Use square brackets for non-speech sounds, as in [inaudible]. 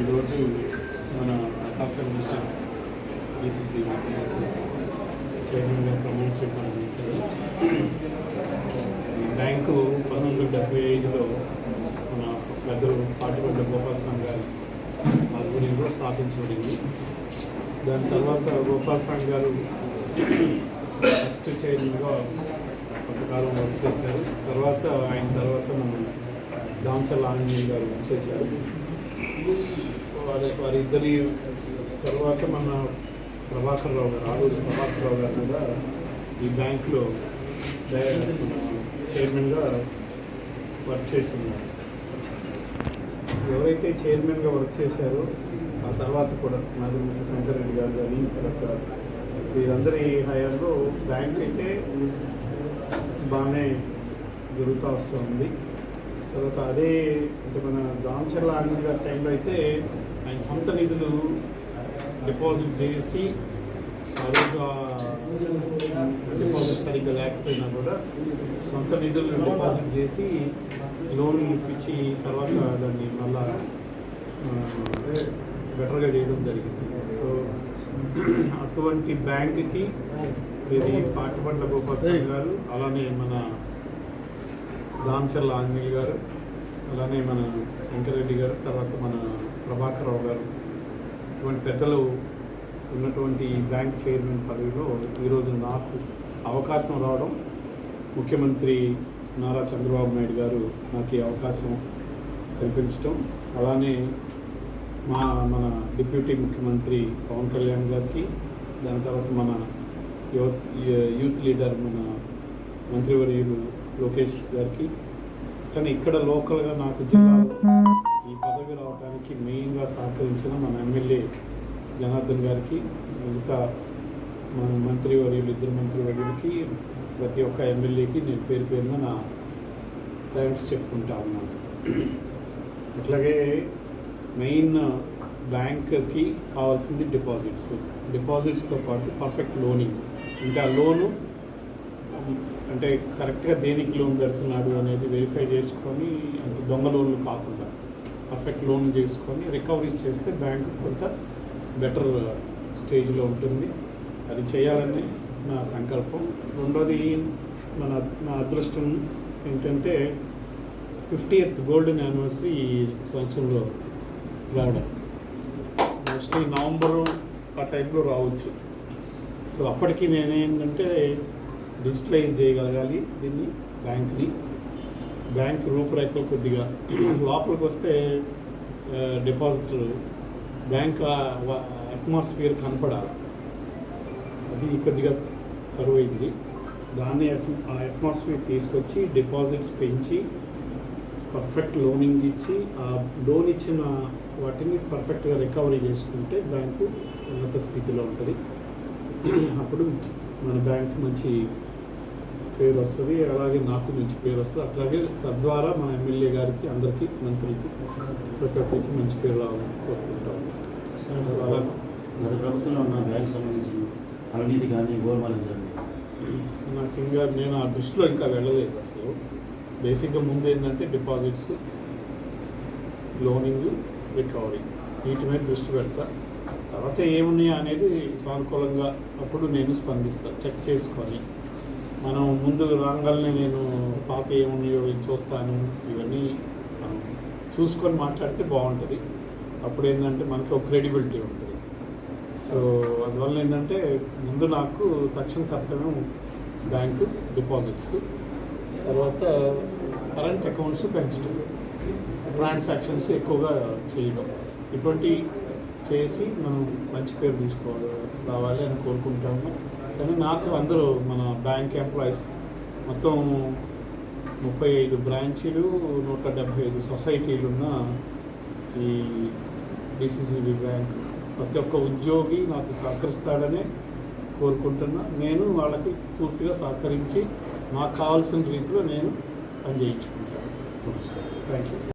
ఈరోజు మన ప్రకాశం district BCC చైర్మన్గా ప్రమాణ స్వీకారం చేశారు. బ్యాంకు పంతొమ్మిది వందల డెబ్బై ఐదులో మన పెద్దలు పాటిపడ్డ గోపాల స్వామి గారి ఆధ్వర్యంలో స్థాపించబడింది. దాని తర్వాత గోపాల స్వామి గారు ఫస్ట్ చైర్మన్గా కొంతకాలం వర్క్ చేశారు. తర్వాత ఆయన తర్వాత మన దాంచల్ ఆంజనేయ గారు చేశారు. వారి వారిద్దరి తర్వాత మన ప్రభాకర్ రావు గారు రోజు ప్రభాకర్ రావు గారు కూడా ఈ బ్యాంకులో చైర్మన్గా వర్క్ చేస్తున్నారు. ఎవరైతే చైర్మన్గా వర్క్ చేశారో ఆ తర్వాత కూడా నాగరిక శంకర్ రెడ్డి గారు కానీ తర్వాత వీరందరి హయాంలో బ్యాంక్ అయితే బాగానే జరుగుతూ ఉంది. తర్వాత అదే అంటే మన దాంచర్ల ఆంజనేయ గారి టైంలో అయితే ఆయన సొంత నిధులు డిపాజిట్ చేసి ఆ డిపాజిట్ సరిగ్గా లేకపోయినా కూడా సొంత నిధులు డిపాజిట్ చేసి లోన్ ఇప్పించి తర్వాత దాన్ని మళ్ళా బెటర్గా చేయడం జరిగింది. సో అటువంటి బ్యాంక్కి ఇది పాటిపండ్ల గోపాల్ గారు అలానే మన దామచర్ల ఆంజనేయులు గారు అలానే మన శంకరెడ్డి గారు తర్వాత మన ప్రభాకర్ రావు గారు ఇటువంటి పెద్దలు ఉన్నటువంటి బ్యాంక్ చైర్మన్ పదవిలో ఈరోజు నాకు అవకాశం రావడం ముఖ్యమంత్రి నారా చంద్రబాబు నాయుడు గారు నాకు ఈ అవకాశం కల్పించడం అలానే మా మన డిప్యూటీ ముఖ్యమంత్రి పవన్ కళ్యాణ్ గారికి దాని తర్వాత మన యువత్ యూత్ లీడర్ మన మంత్రివర్యులు లోకేష్ గారికి. కానీ ఇక్కడ లోకల్గా నాకు జిల్లాలో ఈ పదవి రావడానికి మెయిన్గా సహకరించిన మన ఎమ్మెల్యే జనార్దన్ గారికి మిగతా మన మంత్రివర్యులు ఇద్దరు మంత్రివర్యులకి ప్రతి ఒక్క ఎమ్మెల్యేకి నేను పేరు పేరున నా థ్యాంక్స్ చెప్పుకుంటా ఉన్నాను. అట్లాగే మెయిన్ బ్యాంక్కి కావాల్సింది డిపాజిట్స్. డిపాజిట్స్తో పాటు పర్ఫెక్ట్ లోనింగ్. ఇంకా లోను అంటే కరెక్ట్గా దేనికి లోన్ పెడుతున్నాడు అనేది వెరిఫై చేసుకొని అంటే దొంగ లోన్లు కాకుండా పర్ఫెక్ట్ లోన్ చేసుకొని రికవరీస్ చేస్తే బ్యాంక్ కొంత బెటర్ స్టేజ్లో ఉంటుంది. అది చేయాలని నా సంకల్పం. రెండోది మన నా అదృష్టం ఏంటంటే ఫిఫ్టీయత్ గోల్డెన్ యానివర్సరీ ఈ సంవత్సరంలో రావడం. మోస్ట్లీ నవంబరు ఆ టైంలో రావచ్చు. సో అప్పటికి నేనేంటంటే డిజిటలైజ్ చేయగలగాలి దీన్ని బ్యాంక్ని. బ్యాంక్ రూపురేఖలు కొద్దిగా [clears throat] లోపలికి వస్తే డిపాజిట్ బ్యాంక్ అట్మాస్ఫియర్ కనపడాలి. అది కొద్దిగా కరువు అయింది దాన్ని ఆ అట్మాస్ఫియర్ తీసుకొచ్చి డిపాజిట్స్ పెంచి పర్ఫెక్ట్ లోనింగ్ ఇచ్చి ఆ లోన్ ఇచ్చిన వాటిని పర్ఫెక్ట్గా రికవరీ చేసుకుంటే బ్యాంకు ఉన్నత స్థితిలో ఉంటుంది. [clears throat] అప్పుడు మన బ్యాంక్ మంచి పేరు వస్తుంది అలాగే నాకు మంచి పేరు వస్తుంది. అట్లాగే తద్వారా మన ఎమ్మెల్యే గారికి అందరికీ మంత్రికి ప్రతి ఒక్కరికి మంచి పేరు రావాలని కోరుకుంటాం. అలా గత ప్రభుత్వంలో ఉన్న బ్యాంక్ సంబంధించిన అవినీతి కానీ గోల్మాలం కానీ? నాకు ఇంకా నేను ఆ దృష్టిలో ఇంకా వెళ్ళలేదు అసలు. బేసిక్గా ముందు ఏంటంటే డిపాజిట్స్ లోనింగ్ రికవరీ. వీటి మీద దృష్టి పెడతా. తర్వాత ఏమున్నాయా అనేది సానుకూలంగా అప్పుడు నేను స్పందిస్తాను చెక్ చేసుకొని. మనం ముందు రాగానే నేను పాత ఏమున్నాయో చూస్తాను ఇవన్నీ మనం చూసుకొని మాట్లాడితే బాగుంటుంది. అప్పుడు ఏంటంటే మనకు ఒక క్రెడిబిలిటీ ఉంటుంది. సో అందువల్ల ఏంటంటే ముందు నాకు తక్షణ కర్తవ్యం బ్యాంకు డిపాజిట్స్ తర్వాత కరెంట్ అకౌంట్స్ పెంచడం ట్రాన్సాక్షన్స్ ఎక్కువగా చేయడం ఇటువంటి చేసి మనం మంచి పేరు తీసుకోవాలి రావాలి అని కోరుకుంటాము. కానీ నాకు అందరూ మన బ్యాంక్ ఎంప్లాయీస్ మొత్తం ముప్పై ఐదు బ్రాంచీలు నూట డెబ్భై ఐదు సొసైటీలు ఉన్న ఈ డిసిసిబి బ్యాంక్. ప్రతి ఒక్క ఉద్యోగి నాకు సహకరిస్తాడనే కోరుకుంటున్నా. నేను వాళ్ళకి పూర్తిగా సహకరించి నాకు కావాల్సిన రీతిలో నేను పనిచేయించుకుంటాను. Thank you